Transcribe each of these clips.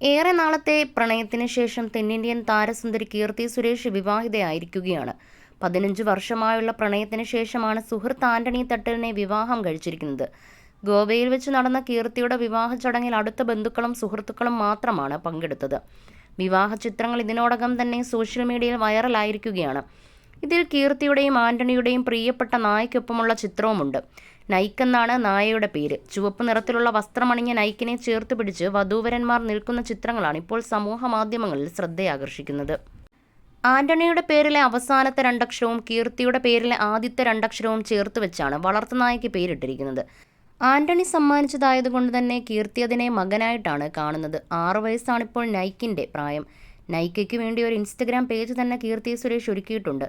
ഏറെ നാളത്തെ പ്രണയത്തിന് ശേഷം തെന്നിന്ത്യൻ താരസുന്ദരി കീർത്തി സുരേഷ് വിവാഹിതയായിരിക്കുകയാണ്. പതിനഞ്ച് വർഷമായുള്ള പ്രണയത്തിന് ശേഷമാണ് സുഹൃത്ത് ആന്റണി തട്ടലിനെ വിവാഹം കഴിച്ചിരിക്കുന്നത്. ഗോവയിൽ വെച്ച് നടന്ന കീർത്തിയുടെ വിവാഹ ചടങ്ങിൽ അടുത്ത ബന്ധുക്കളും സുഹൃത്തുക്കളും മാത്രമാണ് പങ്കെടുത്തത്. വിവാഹ ചിത്രങ്ങൾ ഇതിനോടകം തന്നെ സോഷ്യൽ മീഡിയയിൽ വൈറലായിരിക്കുകയാണ്. ഇതിൽ കീർത്തിയുടെയും ആന്റണിയുടെയും പ്രിയപ്പെട്ട നായ്ക്കൊപ്പമുള്ള ചിത്രവുമുണ്ട്. നൈക്ക് എന്നാണ് നായയുടെ പേര്. ചുവപ്പ് നിറത്തിലുള്ള വസ്ത്രമണിഞ്ഞ നൈക്കിനെ ചേർത്ത് പിടിച്ച് വധൂവരന്മാർ നിൽക്കുന്ന ചിത്രങ്ങളാണ് ഇപ്പോൾ സമൂഹ മാധ്യമങ്ങളിൽ ശ്രദ്ധയാകർഷിക്കുന്നത്. ആന്റണിയുടെ പേരിലെ അവസാനത്തെ രണ്ടക്ഷരവും കീർത്തിയുടെ പേരിലെ ആദ്യത്തെ രണ്ടക്ഷരവും ചേർത്ത് വെച്ചാണ് വളർത്തുനായയ്ക്ക് പേരിട്ടിരിക്കുന്നത്. ആന്റണി സമ്മാനിച്ചതായതുകൊണ്ട് തന്നെ കീർത്തി അതിനെ മകനായിട്ടാണ് കാണുന്നത്. ആറു വയസ്സാണിപ്പോൾ നൈക്കിന്റെ പ്രായം. നൈക്കയ്ക്ക് വേണ്ടി ഒരു ഇൻസ്റ്റഗ്രാം പേജ് തന്നെ കീർത്തി സുരേഷ് ഒരുക്കിയിട്ടുണ്ട്.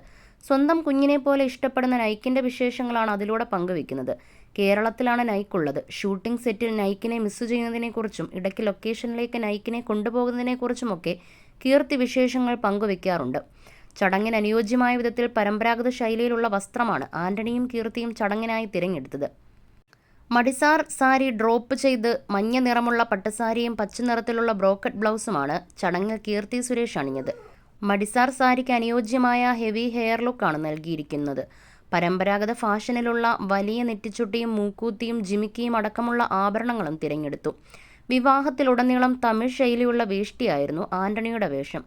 സ്വന്തം കുഞ്ഞിനെ പോലെ ഇഷ്ടപ്പെടുന്ന നൈക്കിന്റെ വിശേഷങ്ങളാണ് അതിലൂടെ പങ്കുവെക്കുന്നത് കേരളത്തിലാണ് നൈക്കുള്ളത്. ഷൂട്ടിംഗ് സെറ്റിൽ നൈക്കിനെ മിസ് ചെയ്യുന്നതിനെക്കുറിച്ചും ഇടയ്ക്ക് ലൊക്കേഷനിലേക്ക് നൈക്കിനെ കൊണ്ടുപോകുന്നതിനെക്കുറിച്ചുമൊക്കെ കീർത്തി വിശേഷങ്ങൾ പങ്കുവെക്കാറുണ്ട് ചടങ്ങിന് അനുയോജ്യമായ വിധത്തിൽ പരമ്പരാഗത ശൈലിയിലുള്ള വസ്ത്രമാണ് ആന്റണിയും കീർത്തിയും ചടങ്ങിനായി തിരഞ്ഞെടുത്തത്. മടിസാർ സാരി ഡ്രോപ്പ് ചെയ്ത് മഞ്ഞ നിറമുള്ള പട്ടുസാരിയും പച്ച നിറത്തിലുള്ള ബ്രോക്കറ്റ് ബ്ലൗസുമാണ് ചടങ്ങിൽ കീർത്തി സുരേഷ് അണിഞ്ഞത്. മടിസാർ സാരിക്ക് അനുയോജ്യമായ ഹെവി ഹെയർ ലുക്കാണ് നൽകിയിരിക്കുന്നത്. പരമ്പരാഗത ഫാഷനിലുള്ള വലിയ നെറ്റിച്ചുട്ടിയും മൂക്കൂത്തിയും ജിമിക്കിയും അടക്കമുള്ള ആഭരണങ്ങളും തിരഞ്ഞെടുത്തു. വിവാഹത്തിലുടനീളം തമിഴ് ശൈലിയുള്ള വേഷ്ടിയായിരുന്നു ആന്റണിയുടെ വേഷം.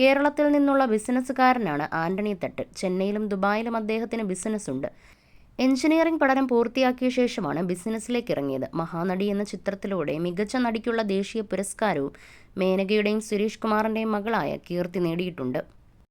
കേരളത്തിൽ നിന്നുള്ള ബിസിനസ്സുകാരനാണ് ആന്റണി തട്ട്. ചെന്നൈയിലും ദുബായിലും അദ്ദേഹത്തിന് ബിസിനസ്സുണ്ട്. എഞ്ചിനീയറിംഗ് പഠനം പൂർത്തിയാക്കിയ ശേഷമാണ് ബിസിനസ്സിലേക്ക് ഇറങ്ങിയത് മഹാനടി എന്ന ചിത്രത്തിലൂടെ മികച്ച നടിക്കുള്ള ദേശീയ പുരസ്കാരവും മേനകയുടെയും സുരേഷ് കുമാറിന്റെയും മകളായ കീർത്തി നേടിയിട്ടുണ്ട്.